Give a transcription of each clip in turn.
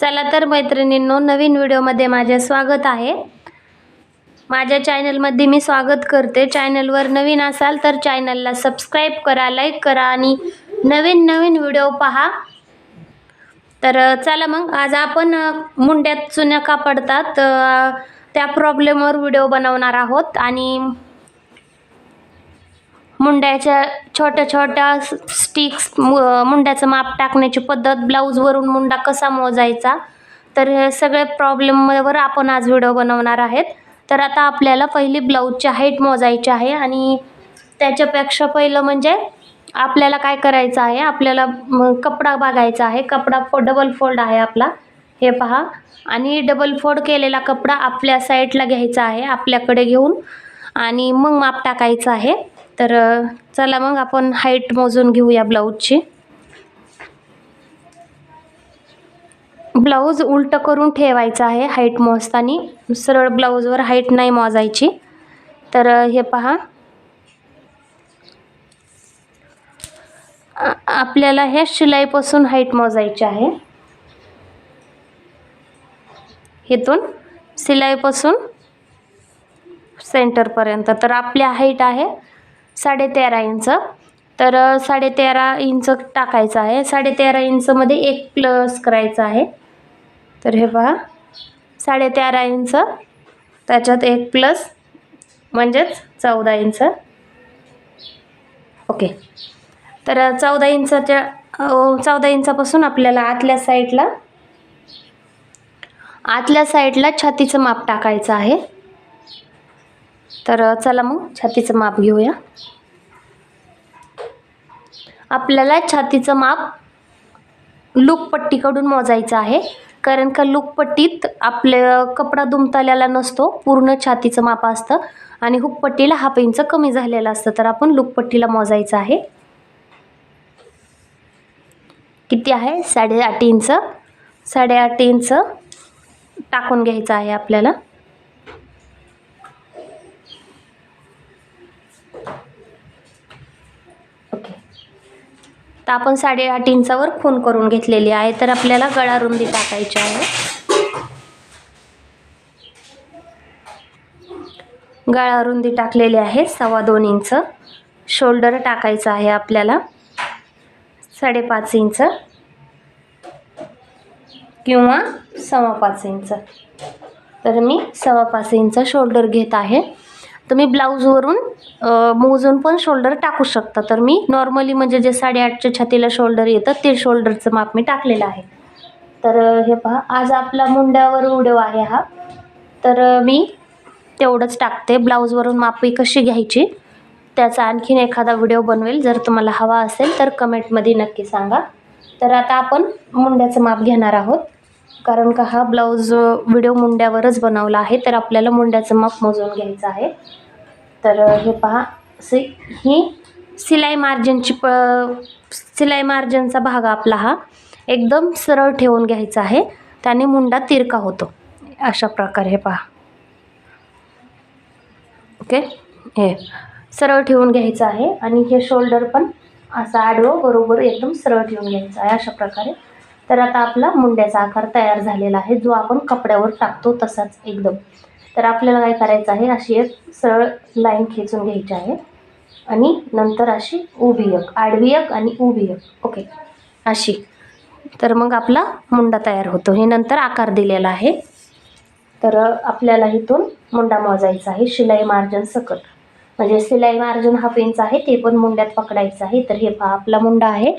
चला तर मैत्रिणींनो नवीन व्हिडिओमध्ये माझे स्वागत आहे. माझ्या चॅनलमध्ये मी स्वागत करते. चॅनलवर नवीन असाल तर चॅनलला सबस्क्राईब करा लाईक करा आणि नवीन नवीन व्हिडिओ पहा. तर चला मग आज आपण मुंड्यात चुन्या का पडतात त्या प्रॉब्लेमवर व्हिडिओ बनवणार आहोत आणि मुंड्याच्या छोट्या छोट्या स्टिक्स मुंड्याचं माप टाकण्याची पद्धत ब्लाऊजवरून मुंडा कसा मोजायचा तर हे सगळे प्रॉब्लेमवर आपण आज व्हिडिओ बनवणार आहेत. तर आता आपल्याला पहिली ब्लाऊजची हाईट मोजायची आहे आणि त्याच्यापेक्षा पहिलं म्हणजे आपल्याला काय करायचं आहे आपल्याला कपडा बघायचा आहे. कपडा फो डबल फोल्ड आहे आपला. हे पहा. आणि डबल फोल्ड केलेला कपडा आपल्या साईडला घ्यायचा आहे आपल्याकडे घेऊन. आणि मग माप टाकायचं आहे. तर चला मग आपण हाईट मोजून घेऊया ब्लाऊजची ब्लाऊज उलटं करून ठेवायचं आहे हाईट मोजताना. सरळ ब्लाऊजवर हाईट नाही मोजायची. तर हे पहा. आपल्याला ह्या शिलाईपासून हाईट मोजायची आहे. इथून शिलाईपासून सेंटरपर्यंत तर आपली हाईट आहे साडेतेरा इंच. तर साडेतेरा इंच टाकायचं आहे. साडेतेरा इंचमध्ये एक प्लस करायचं आहे. तर हे पहा. साडेतेरा इंच त्याच्यात एक प्लस म्हणजेच चौदा इंच. ओके. तर चौदा इंचाच्या चौदा इंचापासून आपल्याला आतल्या साईडला आतल्या साईडला छातीचं माप टाकायचं आहे. तर चला मग छातीचं माप घेऊया. आपल्याला छातीचं माप लूकपट्टीकडून मोजायचं आहे. कारण का लूकपट्टीत आपल्या कपडा दुमतालेला नसतो पूर्ण छातीचं माप असतं. आणि हुकपट्टीला हाफ इंच कमी झालेलं असतं तर आपण लूकपट्टीला मोजायचं आहे. किती आहे? साडेआठ इंच. साडेआठ इंच टाकून घ्यायचं आहे आपल्याला. तर आपण साडेआठ इंचावर खून करून घेतलेली आहे. तर आपल्याला गळा रुंदी टाकायची आहे. गळा रुंदी टाकलेली आहे. सव्वा दोन इंच. शोल्डर टाकायचं आहे आपल्याला. साडेपाच इंच. किंवा सव्वा पाच इंच. तर मी सव्वा पाच इंच शोल्डर घेत आहे. तुम्ही ब्लाऊजवरून मोजून पण शोल्डर टाकू शकता. तर मी नॉर्मली म्हणजे जे साडेआठच्या छातीला शोल्डर येतं ते शोल्डरचं माप मी टाकलेलं आहे. तर हे पहा आज आपला मुंड्यावर व्हिडिओ आहे हा. तर मी तेवढंच टाकते. ब्लाऊजवरून मापी कशी घ्यायची त्याचा आणखीन एखादा व्हिडिओ बनवेल. जर तुम्हाला हवा असेल तर कमेंटमध्ये नक्की सांगा. तर आता आपण मुंड्याचं माप घेणार आहोत. कारण का हा ब्लाऊज व्हिडिओ मुंड्यावरच बनवला आहे तर आपल्याला मुंड्याचं माप मोजून घ्यायचं आहे. तर हे पहा सी ही सिलाई मार्जिनची प सिलाई मार्जिनचा भाग आपला हा एकदम सरळ ठेवून घ्यायचा आहे त्याने मुंडा तिरका होतो. अशा प्रकारे हे पहा. ओके? हे सरळ ठेवून घ्यायचं आहे आणि हे शोल्डर पण असं आडवं बरोबर एकदम सरळ ठेवून घ्यायचं आहे अशा प्रकारे. तर आता आपला मुंड्याचा आकार तयार झालेला आहे जो आपण कपड्यावर टाकतो तसाच एकदम. तर आपल्याला काय करायचं आहे अशी एक सरळ लाईन खेचून घ्यायची आहे. आणि नंतर अशी उभी एक आडवी एक आणि उभी एक. ओके अशी. तर मग आपला मुंडा तयार होतो. हे नंतर आकार दिलेला आहे. तर आपल्याला इथून मुंडा मोजायचा आहे शिलाई मार्जन सकट. म्हणजे शिलाई मार्जन हाफ इंच आहे ते पण मुंड्यात पकडायचं आहे. तर हे पहा आपला मुंडा आहे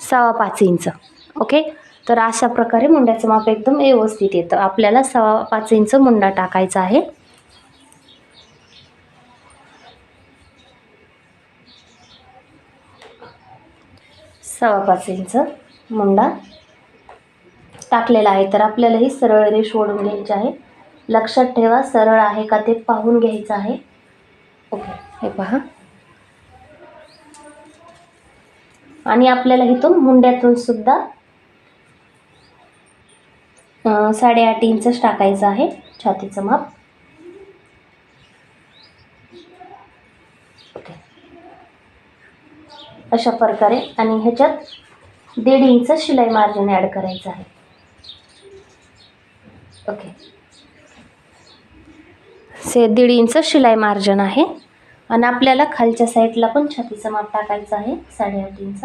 सव्वा पाच इंच. ओके तर अशा प्रकारे मुंड्याचं माप एकदम व्यवस्थित येतं. आपल्याला सवा पाच इंच मुंडा टाकायचा आहे. सवा पाच इंच मुंडा टाकलेला आहे. तर आपल्याला ही सरळ रेष ओढून घ्यायची आहे. लक्षात ठेवा सरळ आहे का ते पाहून घ्यायचं आहे. ओके हे पहा. आणि आपल्याला इथून मुंड्यातून सुद्धा साडेआठ इंचच टाकायचं आहे छातीचं माप. ओके. अशा प्रकारे आणि ह्याच्यात दीड इंच शिलाई मार्जिन ॲड करायचं आहे. ओके. से दीड इंच शिलाई मार्जिन आहे. आणि आपल्याला खालच्या साईडला पण छातीचं माप टाकायचं आहे साडेआठ इंच.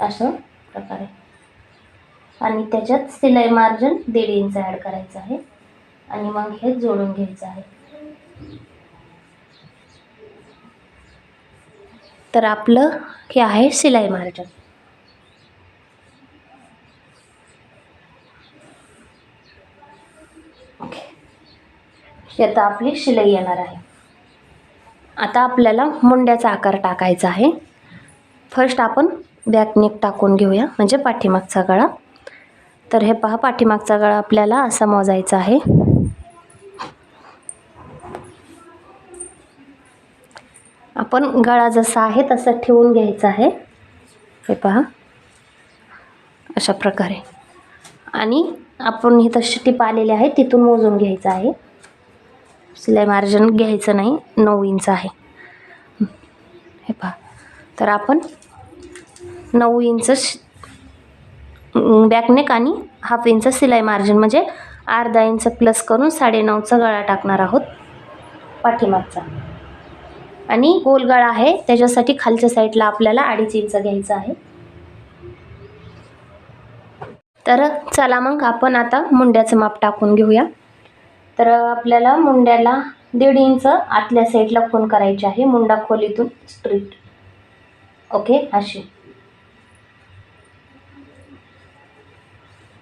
असं प्रकारे. आणि त्याच्यात सिलाई मार्जिन दीड इंच ॲड करायचं आहे. आणि मग हे जोडून घ्यायचं आहे. तर आपलं हे आहे सिलाई मार्जिन. आता आपली शिलाई येणार आहे. आता आपल्याला मुंड्याचा आकार टाकायचा आहे. फर्स्ट आपण बॅकनेक टाकून घेऊया म्हणजे पाठीमागचा गळा. तर हे पहा पाठीमागचा गळा आपल्याला असा मोजायचा आहे. आपण गळा जसा आहे तसा ठेवून घ्यायचा आहे. हे पहा अशा प्रकारे. आणि आपण इथं टिप आलेली आहे तिथून मोजून घ्यायचं आहे. सिलाई मार्जिन घ्यायचं नाही नऊ इंच आहे. हे पहा तर आपण नऊ इंच बॅकनेक आणि हाफ इंच सिलाई मार्जिन म्हणजे अर्धा इंच प्लस करून साडेनऊचा गळा टाकणार आहोत पाठीमागचा. आणि गोल गळा आहे त्याच्यासाठी खालच्या साईडला आपल्याला अडीच इंच घ्यायचं आहे. तर चला मग आपण आता मुंड्याचं माप टाकून घेऊया. तर आपल्याला मुंड्याला दीड इंच आतल्या साईडला खून करायची आहे मुंडा खोलीतून स्ट्रीट ओके अशी.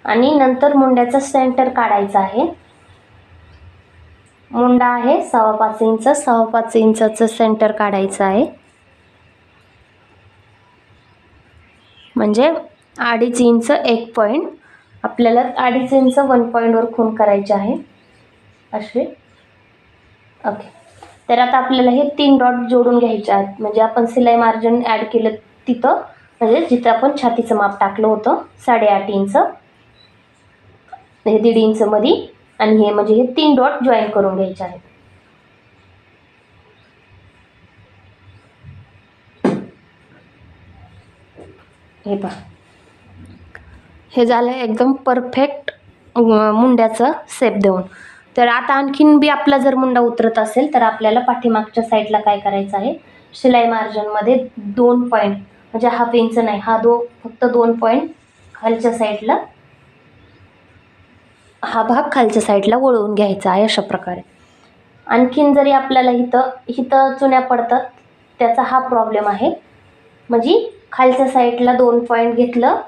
आणि नंतर मुंड्याचं सेंटर काढायचं आहे. मुंडा आहे सव्वा पाच इंच सव्वा पाच इंचाचं सेंटर काढायचं आहे. म्हणजे अडीच इंच एक पॉईंट आपल्याला अडीच इंच वन पॉईंटवर खून करायचे आहे. असे. ओके तर आता आपल्याला हे तीन डॉट जोडून घ्यायचे आहेत. म्हणजे आपण सिलाई मार्जिन ॲड केलं तिथं. म्हणजे जिथं आपण छातीचं माप टाकलं होतं साडेआठ इंच. हे दीड इंचमध्ये आणि हे म्हणजे हे तीन डॉट जॉईन करून घ्यायचे आहेत. हे पहा. हे झालं एकदम परफेक्ट मुंड्याचं सेप देऊन. तर आता आणखीन बी आपला जर मुंडा उतरत असेल तर आपल्याला पाठीमागच्या साईडला काय करायचं आहे? शिलाई मार्जिनमध्ये दोन पॉईंट म्हणजे हाफ इंच नाही हा दो फक्त दोन पॉईंट खालच्या साईडला हा भाग खालच्या साईडला वळवून घ्यायचा आहे अशा प्रकारे. आणखीन जरी आपल्याला इथं इथं चुन्या पडतात त्याचा हा प्रॉब्लेम आहे. म्हणजे खालच्या साईडला दोन पॉईंट घेतलं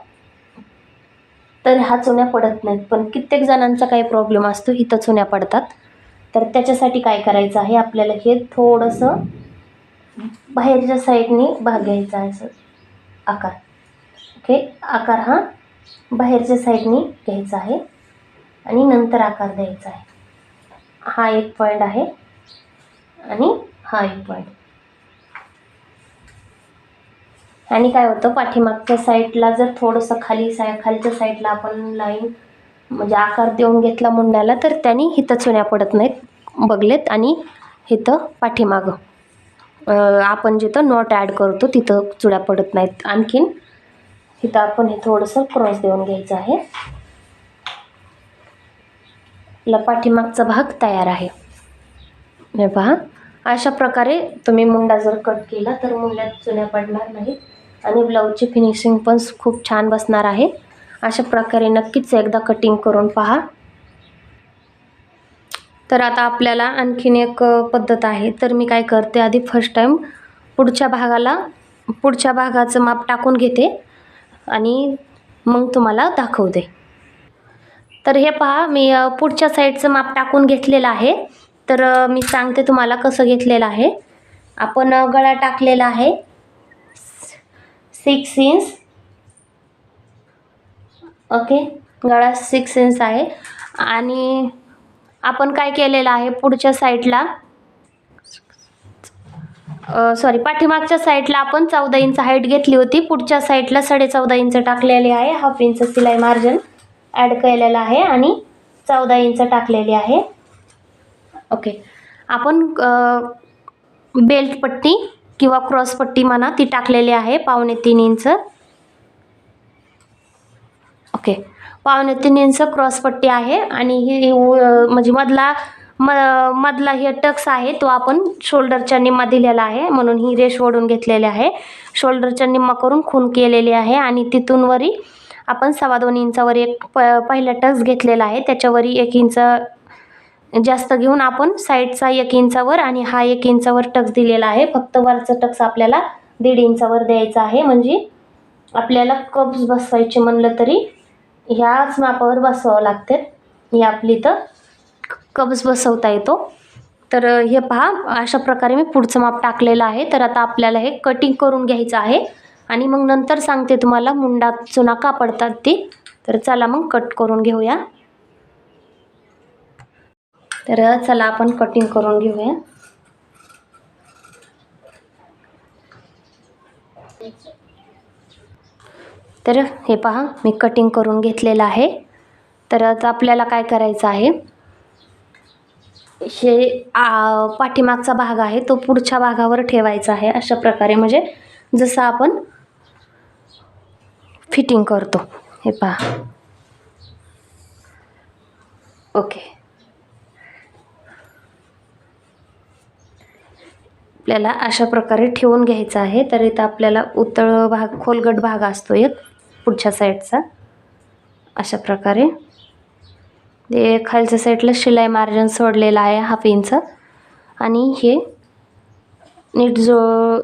तर हा चुन्या पडत नाहीत. पण कित्येक जणांचा काही प्रॉब्लेम असतो इथं चुन्या पडतात. तर त्याच्यासाठी काय करायचं आहे? आपल्याला हे थोडंसं बाहेरच्या साईडने भाग घ्यायचा आहे असं. आकार. ओके? आकार हा बाहेरच्या साईडने घ्यायचा आहे. आणि नंतर आकार द्यायचा आहे. हा एक पॉईंट आहे आणि हा एक पॉईंट आणि काय होतं पाठीमागच्या साईडला जर थोडंसं खाली साय खालच्या साईडला आपण लाईन म्हणजे आकार देऊन घेतला मुंड्याला तर त्यांनी हिथं चुन्या पडत नाहीत बघलेत आणि इथं पाठीमागं. आपण जिथं नॉट ॲड करतो तिथं चुड्या पडत नाहीत. आणखीन हिथं आपण हे थोडंसं क्रॉस देऊन घ्यायचं आहे. आपला पाठीमागचा भाग तयार आहे. हे पहा. अशा प्रकारे तुम्ही मुंडा जर कट केला तर मुंड्यात चुन्या पडणार नाहीत आणि ब्लाऊजची फिनिशिंग पण खूप छान बसणार आहे. अशा प्रकारे नक्कीच एकदा कटिंग करून पहा. तर आता आपल्याला आणखीन एक पद्धत आहे. तर मी काय करते आधी फर्स्ट टाईम पुढच्या भागाला पुढच्या भागाचं माप टाकून घेते आणि मग तुम्हाला दाखवते. तर हे पहा मी पुढच्या साईडचं माप टाकून घेतलेलं आहे. तर मी सांगते तुम्हाला कसं घेतलेलं आहे. आपण गळा टाकलेला आहे. सिक्स इंच ओके गळा सिक्स इंच आहे. आणि आपण काय केलेलं आहे पुढच्या साईडला सॉरी पाठीमागच्या साईडला आपण चौदा इंच हाईट घेतली होती. पुढच्या साईडला साडे चौदा इंच टाकलेली आहे. हाफ इंच सिलाई मार्जिन ॲड केलेलं आहे आणि चौदा इंच टाकलेली आहे. ओके आपण बेल्ट पट्टी किंवा क्रॉस पट्टी म्हणा ती टाकलेली आहे पावणे तीन इंच ओके पावणे तीन इंच क्रॉसपट्टी आहे आणि ही म्हणजे मधला म मधला हे टक्स आहे तो आपण शोल्डरच्या निम्मा दिलेला आहे. म्हणून ही रेश ओढून घेतलेली आहे. शोल्डरच्या निम्मा करून खून केलेली आहे आणि तिथून वरी आपण सव्वा दोन इंचावर एक प पहिला टक्स घेतलेला आहे. त्याच्यावरी एक इंच जास्त घेऊन आपण साईडचा एक इंचावर आणि हा एक इंचावर टक्स दिलेला आहे. फक्त वरचा टक्स आपल्याला दीड इंचावर द्यायचा आहे. म्हणजे आपल्याला कप्स बसवायचे म्हणलं तरी ह्याच मापावर बसवावं लागते. ही आपली तर कब्ज बसवता येतो. तर हे पहा अशा प्रकारे मी पुढचं माप टाकलेलं आहे. तर आता आपल्याला हे कटिंग करून घ्यायचं आहे. आणि मग नंतर सांगते तुम्हाला मुंडात चुना का पडतात ती? तर चला मग कट करून घेऊया. तर चला आपण कटिंग करून घेऊया. तर हे पहा मी कटिंग करून घेतलेलं आहे. तर आपल्याला काय करायचं आहे? हे पाठीमागचा भाग आहे तो पुढच्या भागावर ठेवायचा आहे अशा प्रकारे. म्हणजे जसं आपण फिटिंग करतो. हे पहा. ओके. आपल्याला अशा प्रकारे ठेवून घ्यायचं आहे तर इथं आपल्याला उतळ भाग खोलगट भाग असतो एक पुढच्या साईडचा. अशा प्रकारे. ते खालच्या साईडला शिलाई मार्जिन सोडलेलं आहे हाफ इंच. आणि हे नीट जो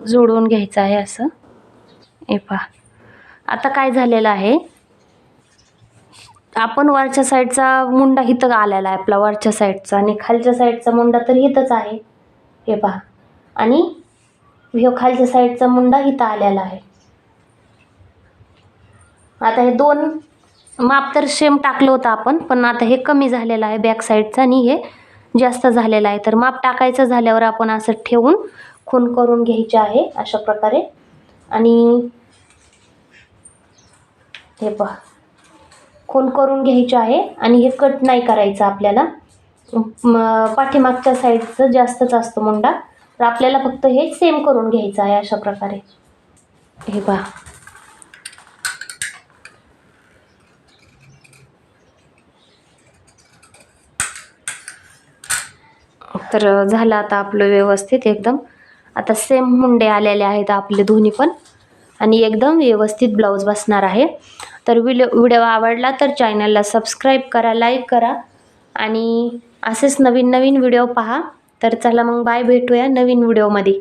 जोडून घ्यायचं आहे असं. हे पहा. आता काय झालेलं आहे? आपण वरच्या साईडचा मुंडा इथं आलेला आहे आपला वरच्या साईडचा आणि खालच्या साईडचा मुंडा तर इथंच आहे. हे पहा. आणि ह्यो खालच्या साईडचा मुंडा इथं आलेला आहे. आता हे दोन माप तर सेम टाकलं होतं आपण पण आता हे कमी झालेलं आहे बॅक साईडचं आणि हे जास्त झालेलं आहे. तर माप टाकायचं झाल्यावर आपण असं ठेवून खून करून घ्यायचे आहे अशा प्रकारे. आणि हे पहा. खोल करून घ्यायचे आहे आणि हे कट नाही करायचं आपल्याला. पाठीमागच्या साईडचं जास्तच असतो मुंडा. तर आपल्याला फक्त हे सेम करून घ्यायचं आहे अशा प्रकारे. हे पहा. तर झालं आता आपलं व्यवस्थित एकदम. आता सेम मुंडे आलेले आहेत आपले दोन्ही पण. आणि एकदम व्यवस्थित ब्लाऊज बसणार आहे. तर व्हिडिओ व्हिडिओ आवडला तर चॅनलला सबस्क्राईब करा लाईक करा आणि असेच नवीन नवीन व्हिडिओ पहा. तर चला मग बाय भेटूया नवीन व्हिडिओमध्ये.